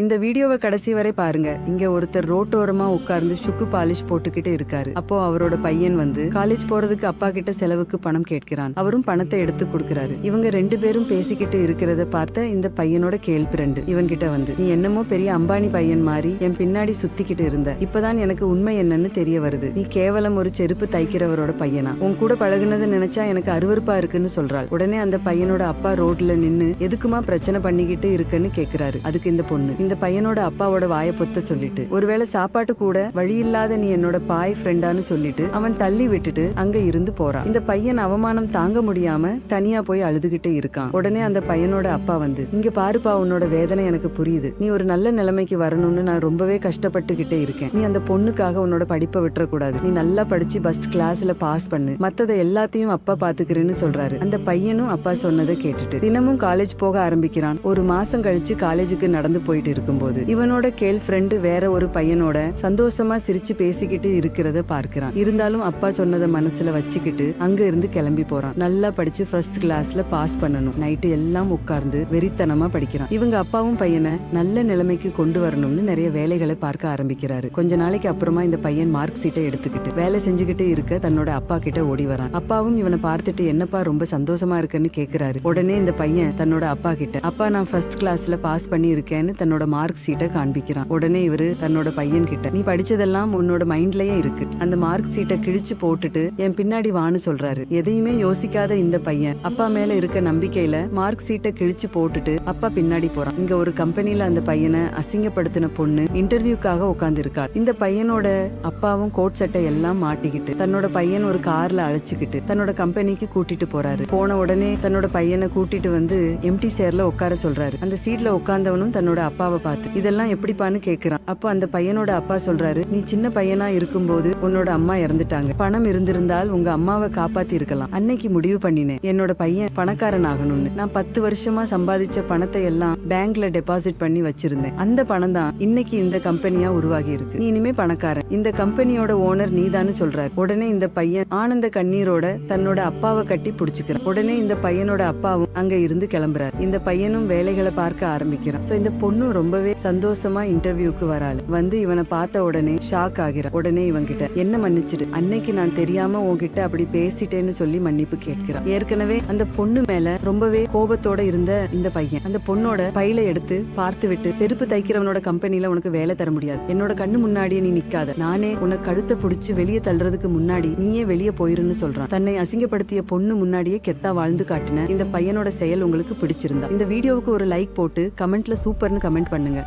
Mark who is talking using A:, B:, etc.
A: இந்த வீடியோவை கடைசி வரை பாருங்க. இங்க ஒருத்தர் ரோட்டோரமா உட்கார்ந்து சுக்கு பாலிஷ் போட்டுக்கிட்டு இருக்காரு. அப்போ அவரோட பையன் வந்து காலேஜ் போறதுக்கு அப்பா கிட்ட செலவுக்கு பணம் கேட்கிறான். அவரும் பணத்தை எடுத்து கொடுக்கறாரு. இவங்க ரெண்டு பேரும் பேசிக்கிட்டு இருக்கிறத பார்த்த இந்த பையனோட கேள்வி ரெண்டு இவன்கிட்ட வந்து நீ என்னமோ பெரிய அம்பானி பையன் மாதிரி என் பின்னாடி சுத்திக்கிட்டு இருந்த. இப்பதான் எனக்கு உண்மை என்னன்னு தெரிய வருது. நீ கேவலம் ஒரு செருப்பு தைக்கிறவரோட பையனா? உன் கூட பழகுனதை நினைச்சா எனக்கு அருவருப்பா இருக்குன்னு சொல்றாள். உடனே அந்த பையனோட அப்பா ரோட்ல நின்னு எதுக்குமா பிரச்சனை பண்ணிக்கிட்டு இருக்குன்னு கேக்குறாரு. அதுக்கு இந்த பொண்ணு இந்த பையனோட அப்பாவோட வாயை பொத்த சொல்லிட்டு ஒருவேளை சாப்பாட்டு கூட வழி இல்லாத நீ என்னோட பாய் ஃப்ரெண்டான்னு சொல்லிட்டு அவன் தள்ளி விட்டுட்டு அங்க இருந்து போறான். இந்த பையன் அவமானம் தாங்க முடியாம தனியா போய் அழுதுகிட்டே இருக்கான். உடனே அந்த பையனோட அப்பா வந்து இங்க பாருப்பா உன்னோட வேதனை எனக்கு புரியுது. நீ ஒரு நல்ல நிலைமைக்கு வரணும்னு நான் ரொம்பவே கஷ்டப்பட்டுக்கிட்டே இருக்கேன். நீ அந்த பொண்ணுக்காக உன்னோட படிப்பை விட்டுறக்கூடாது. நீ நல்லா படிச்சு ஃபர்ஸ்ட் கிளாஸ்ல பாஸ் பண்ணு. மத்ததை எல்லாத்தையும் அப்பா பாத்துக்கிறேன்னு சொல்றாரு. அந்த பையனும் அப்பா சொன்னதை கேட்டுட்டு தினமும் காலேஜ் போக ஆரம்பிக்கிறான். ஒரு மாசம் கழிச்சு காலேஜுக்கு நடந்து போயிட்டு இருக்கும்போது இவனோட கேள் ஃப்ரெண்டு வேற ஒரு பையனோட சந்தோஷமா சிரிச்சு பேசிக்கிட்டு இருக்கிறத பார்க்கிறான். இருந்தாலும் அப்பா சொன்னதை மனசுல வச்சுக்கிட்டு அங்க இருந்து கிளம்பி போறான். நல்லா படிச்சு ஃபர்ஸ்ட் கிளாஸ்ல பாஸ் பண்ணணும். நைட்டு எல்லாம் உட்கார்ந்து வெறித்தனமா படிக்கிறான். இவங்க அப்பாவும் பையனை நல்ல நிலைமைக்கு கொண்டு வரணும்னு நிறைய வேலைகளை பார்க்க ஆரம்பிக்கிறாரு. கொஞ்ச நாளைக்கு அப்புறமா இந்த பையன் மார்க் சீட்டை எடுத்துக்கிட்டு வேலை செஞ்சுக்கிட்டு இருக்க தன்னோட அப்பா கிட்ட ஓடி வரான். அப்பாவும் இவனை பார்த்துட்டு என்னப்பா ரொம்ப சந்தோஷமா இருக்குன்னு கேக்குறாரு. உடனே இந்த பையன் தன்னோட அப்பா கிட்ட அப்பா நான் ஃபர்ஸ்ட் கிளாஸ்ல பாஸ் பண்ணி இருக்கேன்னு தன்னோட மார்க் சீட்டை காண்பிக்கிறான். உடனே இவரு தன்னோட பையன் கிட்ட நீ படிச்சதெல்லாம் உன்னோட மைண்ட்லயே இருக்கு. அந்த மார்க் சீட்டை கிழிச்சு போட்டுட்டு என் பின்னாடி வான்னு சொல்றாரு. எதையுமே யோசிக்காத இந்த பையன் அப்பா மேல இருக்க நம்பிக்கையில மார்க் சீட்டை கிழிச்சு போட்டுட்டு அப்பா பின்னாடி போறான். இங்க ஒரு கம்பெனில அந்த பையனை அசிங்கப்படுத்தின பொண்ணு இன்டர்வியூக்காக உட்கார்ந்து இருக்காள் இந்த பையனோட அப்பாவும் கோட் சட்டை எல்லாம் மாட்டிக்கிட்டு தன்னோட பையன் ஒரு கார்ல அழைச்சுக்கிட்டு தன்னோட கம்பெனிக்கு கூட்டிட்டு போறாரு. போன உடனே தன்னோட பையனை கூட்டிட்டு வந்து எம்டி சேர்ல உட்கார சொல்றாரு. அந்த சீட்ல உட்கார்ந்தவனும் தன்னோட அப்பாவை பார்த்து இதெல்லாம் எப்படிப்பான்னு கேக்குறான். அப்போ அந்த பையனோட அப்பா சொல்றாரு நீ சின்ன பையனா இருக்கும்போது உன்னோட அம்மா இறந்துட்டாங்க. பணம் இருந்திருந்தால் உங்க அம்மாவை காப்பாத்தி இருக்கலாம். அன்னைக்கு முடிவு பண்ணினேன். என்னோட பையன் பணக்காரன் ஆகணும்னு. நான் பத்து வருஷமா சம்பாதிச்ச பணத்தை எல்லாம் பேங்க்ல டெபாசிட் பண்ணி வச்சிருந்தேன். அந்த பணம் தான் இன்னைக்கு இந்த கம்பெனியா உருவாகி இருக்கு. நீ இனிமே பணக்காரன். இந்த கம்பெனியோட ஓனர் நீதான்னு சொல்றாரு. உடனே இந்த பையன் ஆனந்த கண்ணீரோட தன்னோட அப்பாவை கட்டி புடிச்சுக்கிறான். உடனே இந்த பையனோட அப்பாவும் அங்க இருந்து கிளம்புறாரு. இந்த பையனும் வேலைகளை பார்க்க ஆரம்பிக்கிறான். சோ இந்த பொண்ணு ரொம்பவே சந்தோஷமா இன்டர்வியூக்கு வராள். வந்து இவனை பார்த்த உடனே ஷாக் ஆகிறான் உடனே இவன் கிட்ட என்ன மன்னிச்சிடு. அன்னைக்கு நான் தெரியாம உன்கிட்ட அப்படி பேசிட்டேன்னு சொல்லி மன்னிப்பு கேட்கிறான். ஏற்கனவே அந்த பொண்ணு மேல ரொம்பவே கோபத்தோட இருந்த இந்த பையன் அந்த பொண்ணோட பையில எடுத்து பார்த்து விட்டு செருப்பு தைக்கிறவனோட கம்பெனில உனக்கு வேலை தர முடியாது. என்னோட கண்ணு முன்னாடியே நீ நிக்காத. நானே உனக்கு கழுத்தை புடிச்சு வெளியே தள்ளுறதுக்கு முன்னாடி நீயே வெளியே போயிருன்னு சொல்றான். தன்னை அசிங்கப்படுத்திய பொண்ணு முன்னாடியே கெத்தா வாழ்ந்து காட்டின இந்த பையனோட செயல் உங்களுக்கு பிடிச்சிருந்தா. இந்த வீடியோவுக்கு ஒரு லைக் போட்டு கமெண்ட்ல சூப்பர்னு கமெண்ட் பண்ணுங்க.